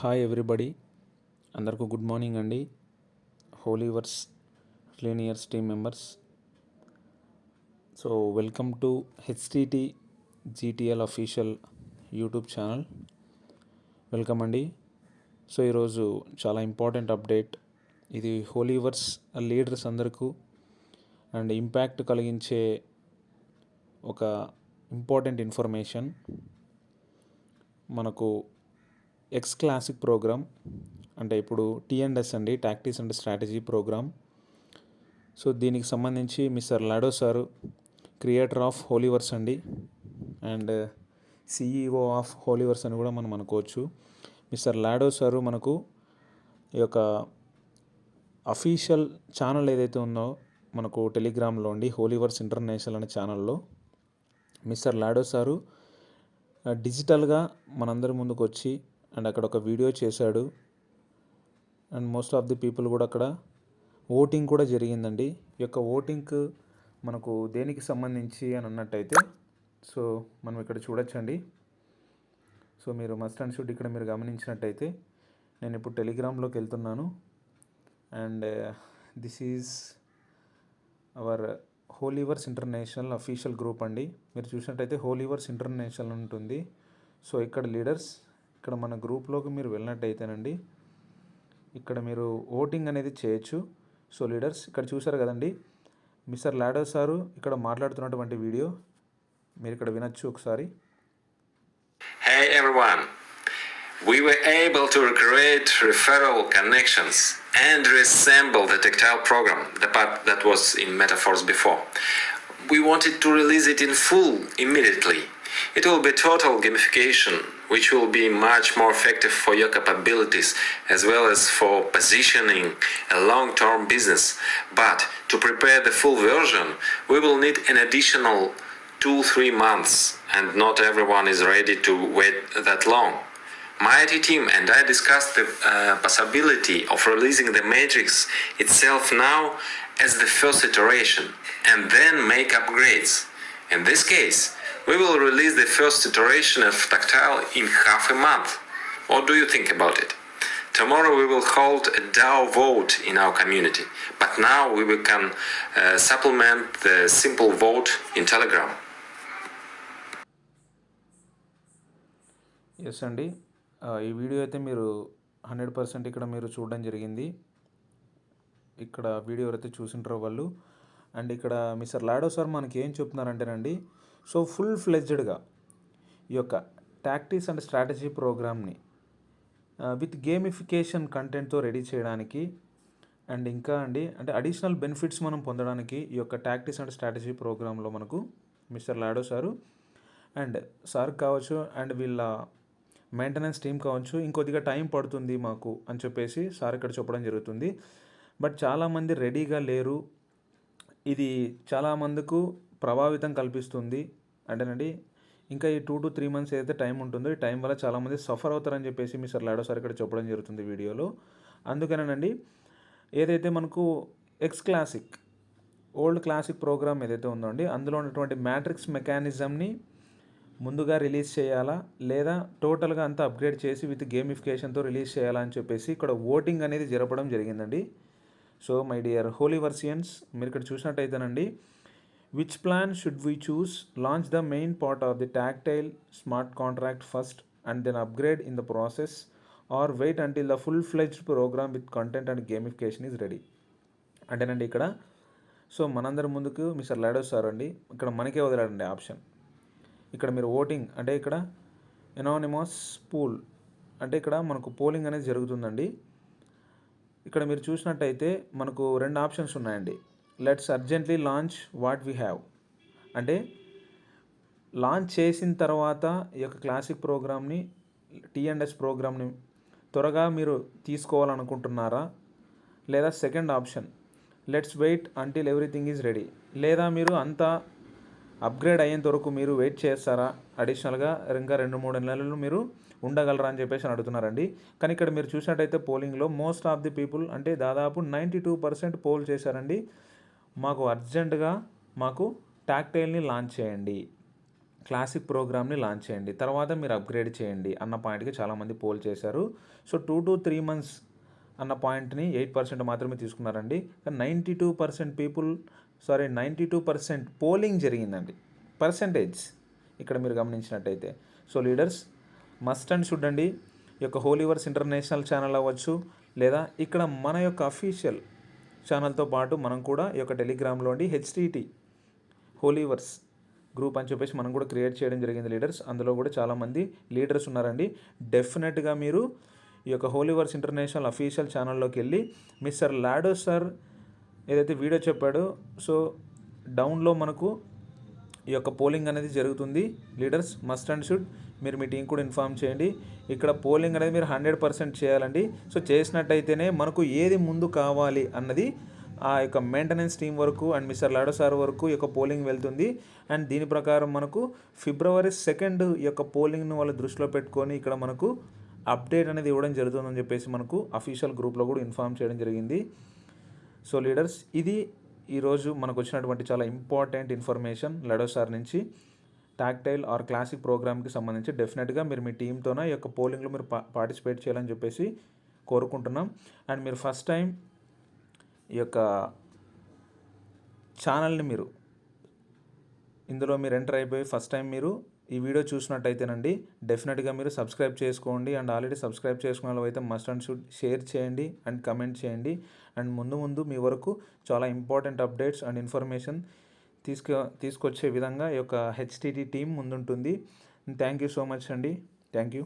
Hi everybody అందరికీ good morning అండి. హోలీవర్స్ క్లీనియర్స్ team members so welcome to HTT GTL official YouTube channel welcome అండి. So ఈరోజు చాలా important update ఇది హోలీవర్స్ లీడర్స్ అందరికీ అండ్ ఇంపాక్ట్ కలిగించే ఒక ఇంపార్టెంట్ ఇన్ఫర్మేషన్ మనకు ఎక్స్ క్లాసిక్ ప్రోగ్రామ్ అంటే ఇప్పుడు టీఎండ్ఎస్ అండి tactics and strategy program so దీనికి సంబంధించి mister Lado sir creator of Holiverse అండి. అండ్ సిఈఓ ఆఫ్ హోలీవర్స్ అని కూడా మనం అనుకోవచ్చు. మిస్టర్ లాడో సారు మనకు ఈ యొక్క అఫీషియల్ ఛానల్ ఏదైతే ఉందో మనకు టెలిగ్రామ్లో అండి హోలీవర్స్ ఇంటర్నేషనల్ అనే ఛానల్లో మిస్టర్ లాడో సారు డిజిటల్గా మనందరి ముందుకు వచ్చి అండ్ అక్కడ ఒక వీడియో చేశాడు. And most of the people కూడా అక్కడ ఓటింగ్ కూడా జరిగిందండి. ఈ యొక్క ఓటింగ్ మనకు దేనికి సంబంధించి అని అన్నట్టయితే సో మనం ఇక్కడ చూడొచ్చండి. సో మీరు మస్ట్ అండ్ షుడ్ ఇక్కడ మీరు గమనించినట్టయితే నేను ఇప్పుడు టెలిగ్రామ్లోకి వెళ్తున్నాను. And this is our Holiverse international official group అండి. మీరు చూసినట్టయితే హోలీవర్స్ ఇంటర్నేషనల్ ఉంటుంది. సో ఇక్కడ లీడర్స్ ఇక్కడ మన గ్రూప్లోకి మీరు వెళ్ళినట్టయితేనండి ఇక్కడ మీరు ఓటింగ్ అనేది చేయొచ్చు సో లీడర్స్ ఇక్కడ చూసారు కదండి మిస్టర్ లాడో సారు ఇక్కడ మాట్లాడుతున్నటువంటి వీడియో మీరు ఇక్కడ వినొచ్చు ఒకసారి Hey everyone! We were able to recreate referral connections and reassemble the tactile program, the part that was in Metaphors before. We wanted to release it in full immediately. It will be total gamification, which will be much more effective for your capabilities as well as for positioning a long term business. But to prepare the full version, we will need an additional two three months, and not everyone is ready to wait that long. My IT team and I discussed the uh, possibility of releasing the matrix itself now as the first iteration and then make upgrades. In this case, we will release the first iteration of Tactile in half a month. What do you think about it? Tomorrow we will hold a DAO vote in our community, but now we can uh, supplement the simple vote in Telegram. Yes అండి ఈ video అయితే మీరు hundred percent ఇక్కడ మీరు చూడడం జరిగింది ఇక్కడ video ఎవరైతే చూసింటారో వాళ్ళు అండ్ ఇక్కడ మిస్టర్ లాడో సార్ మనకి ఏం చెప్తున్నారంటేనండి సో ఫుల్ ఫ్లెజ్డ్గా ఈ యొక్క టాక్టీస్ అండ్ స్ట్రాటజీ ప్రోగ్రామ్ని విత్ గేమిఫికేషన్ కంటెంట్తో రెడీ చేయడానికి అండ్ ఇంకా అండి అంటే అడిషనల్ బెనిఫిట్స్ మనం పొందడానికి ఈ యొక్క టాక్టిక్స్ అండ్ స్ట్రాటజీ ప్రోగ్రాంలో మనకు mister Lado sir and sir కావచ్చు అండ్ వీళ్ళ మెయింటెనెన్స్ టీం కావచ్చు ఇంకొద్దిగా టైం పడుతుంది మాకు అని చెప్పేసి సార్ ఇక్కడ చెప్పడం జరుగుతుంది. బట్ చాలామంది రెడీగా లేరు. ఇది చాలామందికు ప్రభావితం కల్పిస్తుంది. అంటేనండి ఇంకా ఈ టూ టు త్రీ మంత్స్ ఏదైతే టైం ఉంటుందో ఈ టైం వల్ల చాలామంది సఫర్ అవుతారని చెప్పేసి మిస్టర్ లాడో సార్ ఇక్కడ చెప్పడం జరుగుతుంది వీడియోలో. అందుకనేనండి ఏదైతే మనకు X classic old classic program ఏదైతే ఉందో అండి అందులో ఉన్నటువంటి మ్యాట్రిక్స్ మెకానిజంని ముందుగా రిలీజ్ చేయాలా? లేదా టోటల్గా అంతా అప్గ్రేడ్ చేసి విత్ గేమిఫికేషన్తో రిలీజ్ చేయాలా అని చెప్పేసి ఇక్కడ ఓటింగ్ అనేది జరపడం జరిగిందండి. సో మై డియర్ హోలీ వర్సియన్స్ మీరు ఇక్కడ చూసినట్టయితేనండి which plan should we choose launch the main part of the tactile smart contract first and then upgrade in the process or wait until the full fledged program with content and gamification is ready అంటేనండి ఇక్కడ. So మనందరి ముందుకు mister లాడో sir అండి ఇక్కడ మనకే వదిలాడండి option. ఇక్కడ మీరు voting అంటే ఇక్కడ ఎనానిమస్ పూల్ అంటే ఇక్కడ మనకు పోలింగ్ అనేది జరుగుతుందండి. ఇక్కడ మీరు చూసినట్టయితే మనకు రెండు ఆప్షన్స్ ఉన్నాయండి. Let's urgently launch what we have. అంటే లాంచ్ చేసిన తర్వాత ఈ యొక్క క్లాసిక్ ప్రోగ్రామ్ని టీఎన్ఎస్ ప్రోగ్రామ్ని త్వరగా మీరు తీసుకోవాలనుకుంటున్నారా? లేదా second option let's wait until everything is ready. లేదా మీరు అంతా అప్గ్రేడ్ అయ్యేంత వరకు మీరు వెయిట్ చేస్తారా? అడిషనల్గా ఇంకా రెండు మూడు నెలలు మీరు ఉండగలరా అని చెప్పేసి అడుగుతున్నారండి. కానీ ఇక్కడ మీరు చూసినట్టయితే పోలింగ్లో మోస్ట్ ఆఫ్ ది పీపుల్ అంటే దాదాపు నైంటీ టూ పర్సెంట్ పోల్ చేశారండి. మాకు అర్జెంటుగా మాకు టాక్టైల్ని లాంచ్ చేయండి. క్లాసిక్ ప్రోగ్రామ్ని లాంచ్ చేయండి. తర్వాత మీరు అప్గ్రేడ్ చేయండి అన్న పాయింట్కి చాలామంది పోల్ చేశారు. So two to three months అన్న పాయింట్ని ఎయిట్ పర్సెంట్ మాత్రమే తీసుకున్నారండి. Ninety two percent people sorry ninety two percent polling జరిగిందండి. పర్సంటేజ్ ఇక్కడ మీరు గమనించినట్టయితే. So leaders must and should అండి. ఈ యొక్క హోలీవర్స్ ఇంటర్నేషనల్ ఛానల్ అవ్వచ్చు లేదా ఇక్కడ మన యొక్క అఫీషియల్ ఛానల్తో పాటు మనం కూడా ఈ యొక్క టెలిగ్రామ్లో హెచ్టీటీ హోలీవర్స్ గ్రూప్ అని చెప్పేసి మనం కూడా క్రియేట్ చేయడం జరిగింది లీడర్స్. అందులో కూడా చాలామంది లీడర్స్ ఉన్నారండి. డెఫినెట్గా మీరు ఈ యొక్క హోలీవర్స్ ఇంటర్నేషనల్ అఫీషియల్ ఛానల్లోకి వెళ్ళి మిస్టర్ లాడో సార్ ఏదైతే వీడియో చెప్పాడో సో డౌన్లో మనకు ఈ యొక్క పోలింగ్ అనేది జరుగుతుంది. లీడర్స్ మస్ట్ అండ్ షుడ్ మీరు మీ టీం కూడా ఇన్ఫామ్ చేయండి. ఇక్కడ పోలింగ్ అనేది మీరు హండ్రెడ్ పర్సెంట్ చేయాలండి. సో చేసినట్టయితేనే మనకు ఏది ముందు కావాలి అన్నది ఆ యొక్క మెయింటెనెన్స్ టీం వరకు అండ్ మిస్టర్ లాడో సార్ వరకు యొక్క పోలింగ్ వెళ్తుంది. అండ్ దీని ప్రకారం మనకు ఫిబ్రవరి సెకండ్ ఈ యొక్క పోలింగ్ను వాళ్ళు దృష్టిలో పెట్టుకొని ఇక్కడ మనకు అప్డేట్ అనేది ఇవ్వడం జరుగుతుందని చెప్పేసి మనకు అఫీషియల్ గ్రూప్లో కూడా ఇన్ఫామ్ చేయడం జరిగింది. సో లీడర్స్ ఇది ఈరోజు మనకు వచ్చినటువంటి చాలా ఇంపార్టెంట్ ఇన్ఫర్మేషన్ లడో సార్ నుంచి. టాక్టైల్ ఆర్ క్లాసిక్ ప్రోగ్రామ్కి సంబంధించి డెఫినెట్గా మీరు మీ టీంతోన ఈ యొక్క పోలింగ్లో మీరు పా పార్టిసిపేట్ చేయాలని చెప్పేసి కోరుకుంటున్నాం. అండ్ మీరు ఫస్ట్ టైం ఈ యొక్క ఛానల్ని మీరు ఇందులో మీరు ఎంటర్ అయిపోయి ఫస్ట్ టైం మీరు ఈ వీడియో చూసినట్టయితేనండి డెఫినెట్గా మీరు సబ్స్క్రైబ్ చేసుకోండి. అండ్ ఆల్రెడీ సబ్స్క్రైబ్ చేసుకున్న వాళ్ళు అయితే మస్ట్ అండ్ షుడ్ షేర్ చేయండి అండ్ కమెంట్ చేయండి. అండ్ ముందు ముందు మీ వరకు చాలా ఇంపార్టెంట్ అప్డేట్స్ అండ్ ఇన్ఫర్మేషన్ తీసుకు తీసుకొచ్చే విధంగా ఈ యొక్క హెచ్టిటి టీం ముందుంటుంది. థ్యాంక్ యూ సో మచ్ అండి. Thank you